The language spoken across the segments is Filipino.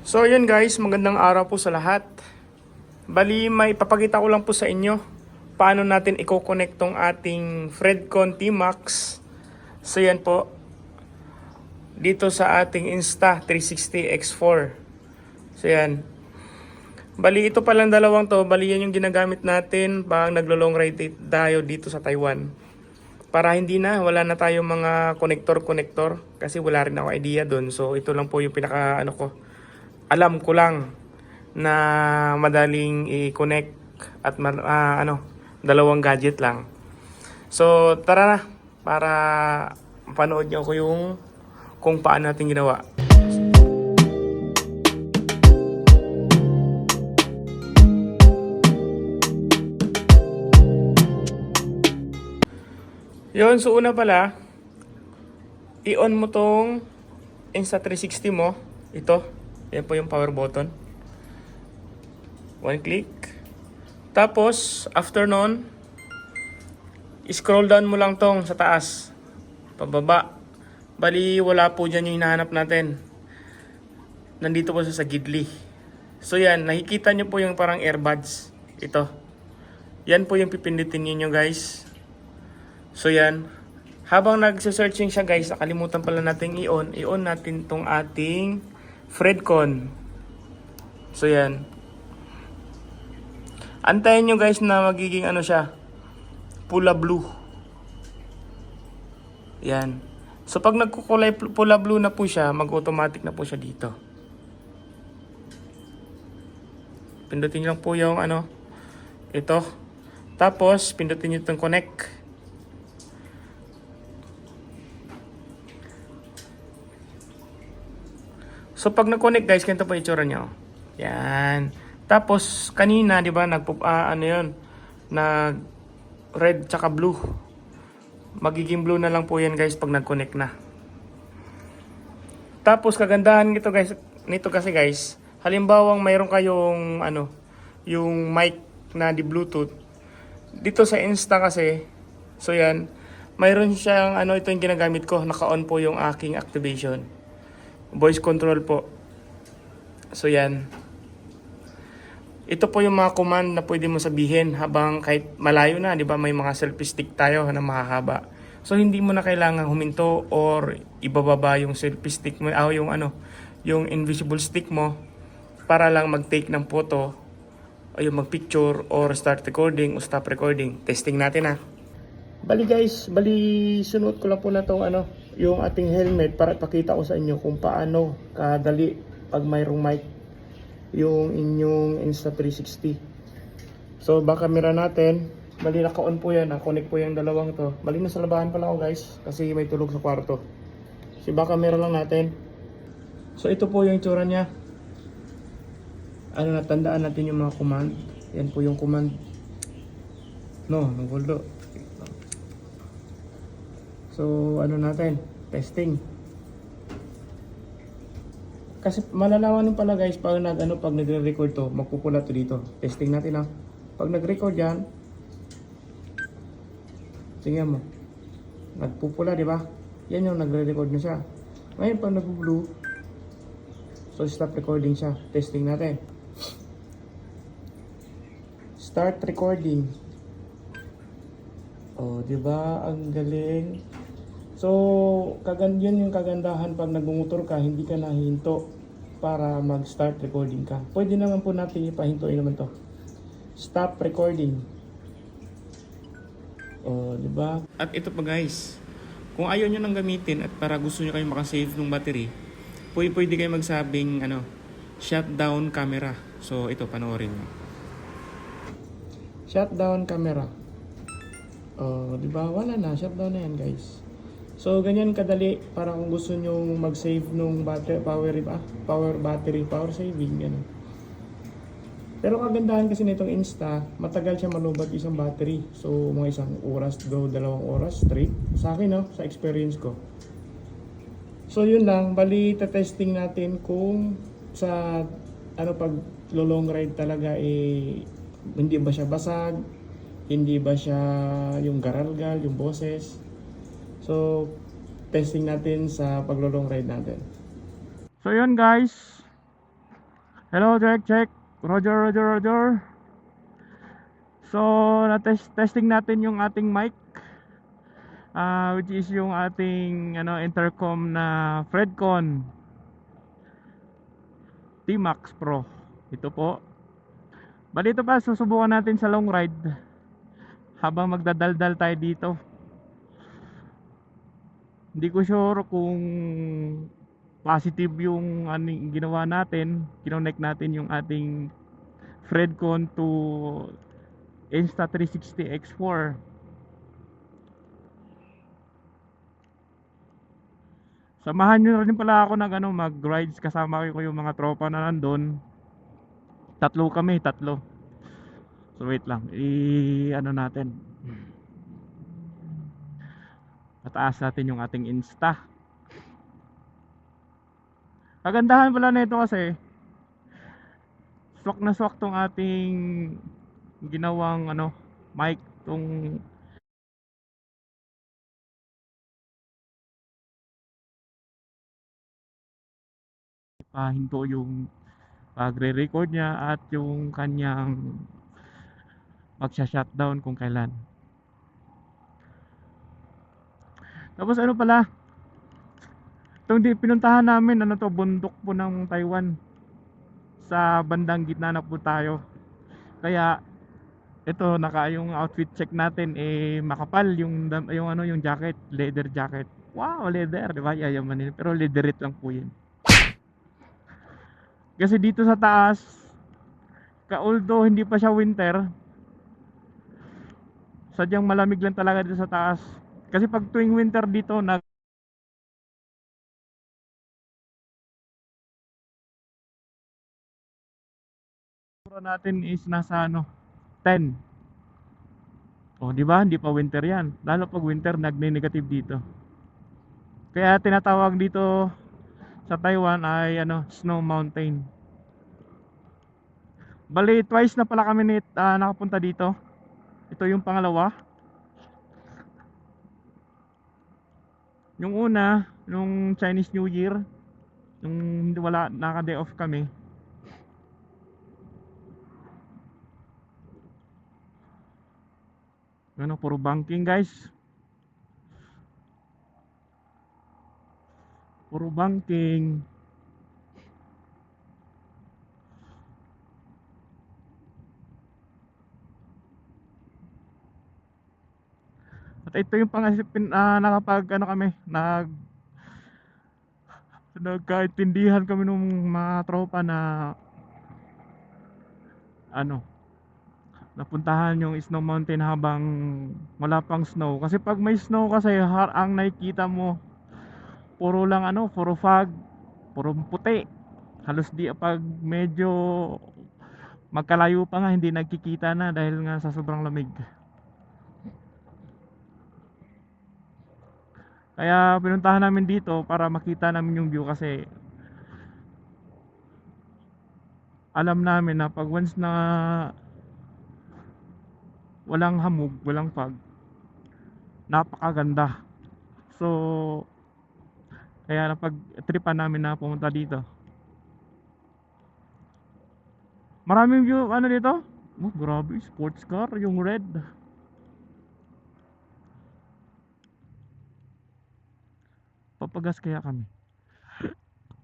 So yun guys, magandang araw po sa lahat. Bali, may papakita ko lang po sa inyo paano natin i-connect tong ating Fredcon T-Max. So yan po, dito sa ating Insta 360 X4. So yan. Bali, ito palang dalawang to, bali yan yung ginagamit natin pag naglo-long ride tayo dito sa Taiwan. Para hindi na, wala na tayong mga connector-connector kasi wala rin ako idea doon. So ito lang po yung pinaka ano ko, alam ko lang na madaling i-connect at ah, ano, dalawang gadget lang. So tara na para panood niyo ko yung kung paano natin ginawa. Yun, so una pala, i-on mo tong Insta360 mo. Ito, yan po yung power button. One click. Tapos, after nun, scroll down mo lang tong sa taas. Pababa. Bali, wala po dyan yung hinahanap natin. Nandito po siya sa Gidli. So yan, nakikita nyo po yung parang earbuds. Ito. Yan po yung pipindutin ninyo guys. So yan. Habang nagse-searching siya guys, nakalimutan pala natin i-on. I-on natin tong ating Fredcon. So yan. Antayin nyo guys na magiging ano siya. Pula blue. Yan. So pag nagkukulay pula blue na po siya, mag-automatic na po siya dito. Pindutin nyo lang po yung ano, ito. Tapos, pindutin nyo itong connect. So pag nag-connect guys, ganito po itsura nyo. Yan. Tapos kanina, 'di ba, nagpo ah, ano 'yon, nag red tsaka blue. Magiging blue na lang po 'yan guys pag nag-connect na. Tapos kagandahan nito guys, nito kasi guys, halimbawang mayroon kayong ano, yung mic na di Bluetooth. Dito sa Insta kasi, so yan, mayroon siyang ano ito yung ginagamit ko, naka-on po yung aking activation. Voice control po. So yan. Ito po yung mga command na pwede mo sabihin habang kahit malayo na, di ba may mga selfie stick tayo na mahahaba. So hindi mo na kailangan huminto or ibababa yung selfie stick mo, ah, yung ano, yung invisible stick mo para lang mag-take ng photo o yung mag-picture or start recording o stop recording. Testing natin ah. Bali guys, bali sunuot ko lang po na tong ano, yung ating helmet para ipakita ko sa inyo kung paano kadali pag mayroong mic yung inyong Insta360. So, baka camera natin, bali naka-on po yan, na-connect po yung dalawang to. Bali nasa labahan pala ako guys, kasi may tulog sa kwarto. Si baka camera lang natin. So, ito po yung itsura niya. Ano, natandaan natin yung mga command. Yan po yung command. No, naguldo. So, ano natin? Testing. Kasi malalaman nyo pala guys, pag nag ano pag nagre-record to, magpupula to dito. Testing natin ah. Pag nag-record yan, tingnan mo. Nagpupula, di ba? Yan yung nagre-record na siya. Ngayon pag nag-blue, so stop recording siya. Testing natin. Start recording. Oh, di ba? Ang galing. So, kagan yun yung kagandahan pag nagmumotor ka, hindi ka nahihinto para mag-start recording ka. Pwede naman po natin ipahintuin naman to. Stop recording. Oh, di ba? At ito pa guys, kung ayaw nyo nang gamitin at para gusto nyo kayo makasave ng battery, pwede, pwede kayo magsabing ano, shutdown camera. So, ito, panoorin nyo. Shutdown camera. Oh, di ba? Wala na, shutdown na yan, guys. So, ganyan kadali para kung gusto nyo mag-save nung battery, power, ah, power battery, power saving, ganun. Pero kagandahan kasi nitong Insta, matagal siya malubat isang battery. So, mga isang oras daw, dalawang oras straight. Sa akin, no, sa experience ko. So, yun lang. Bali, testing natin kung sa, ano, pag long ride talaga, eh, hindi ba siya basag, hindi ba siya yung garalgal, yung boses. So, testing natin sa paglo-long ride natin. So, yun guys. Hello, check, check. Roger, Roger, Roger. So, na-test testing natin yung ating mic. ah which is yung ating ano intercom na Fredcon T-Max Pro. Ito po. Bali pa, susubukan natin sa long ride. Habang magdadaldal tayo dito. Hindi ko sure kung positive yung aning ginawa natin. Kinonect natin yung ating Fredcon to Insta360 X4. Samahan nyo rin pala ako ng ano, mag-rides kasama ko yung mga tropa na nandun. Tatlo kami, tatlo. So wait lang, i ano natin. Pataas natin yung ating Insta. Kagandahan pala nito kasi swak na swak tong ating ginawang ano mic tong pahinto yung pagre-record niya at yung kanyang magsha-shutdown kung kailan. Tapos ano pala? Itong di pinuntahan namin ano to bundok po ng Taiwan. Sa bandang gitna na po tayo. Kaya ito naka yung outfit check natin eh makapal yung yung ano yung jacket, leather jacket. Wow, leather, di ba? Yayamanin. Pero leatherit lang po 'yun. Kasi dito sa taas, ka although hindi pa siya winter, sadyang malamig lang talaga dito sa taas. Kasi pag tuwing winter dito, nag natin is nasa ano, 10. Oh, di ba? Hindi pa winter 'yan. Lalo pag winter nagne-negative dito. Kaya tinatawag dito sa Taiwan ay ano, snow mountain. Bali, twice na pala kami nit, ah, nakapunta dito. Ito yung pangalawa. Yung una, nung Chinese New Year, nung wala, naka-day off kami. Ano, puro banking guys. Puro banking. At ito yung pangasipin ah, nakapag ano kami, nag nagkaintindihan kami nung mga tropa na ano napuntahan yung Snow Mountain habang wala pang snow. Kasi pag may snow kasi har ang nakikita mo puro lang ano puro fog puro puti. Halos di pag medyo magkalayo pa nga hindi nagkikita na dahil nga sa sobrang lamig kaya pinuntahan namin dito para makita namin yung view kasi alam namin na pag once na walang hamog, walang fog napakaganda. So kaya napag tripan namin na pumunta dito. Maraming view ano dito? Oh grabe sports car yung red papagas kaya kami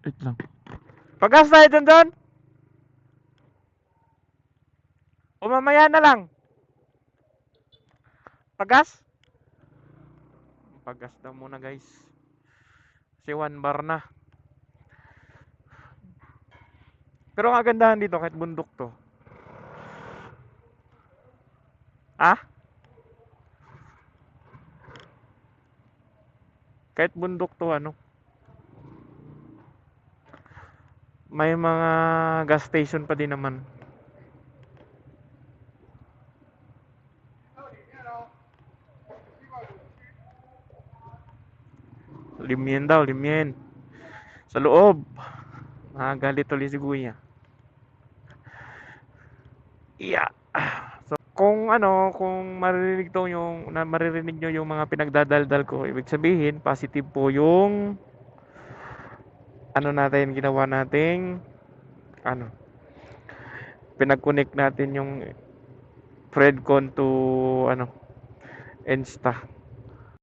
wait lang pagas tayo dun dun o mamaya na lang Pagas? Pagas daw muna guys. Kasi one bar na. Pero ang kagandahan dito kahit bundok to. Ah? Kahit bundok to ano. May mga gas station pa din naman. Limyen daw, limyen. Sa loob. Nakagalit ulit si Kuya. Yeah. Kung ano, kung maririnig to yung, na maririnig nyo yung mga pinagdadaldal ko, ibig sabihin, positive po yung ano natin, ginawa nating ano, pinag-connect natin yung Fredcon to ano Insta.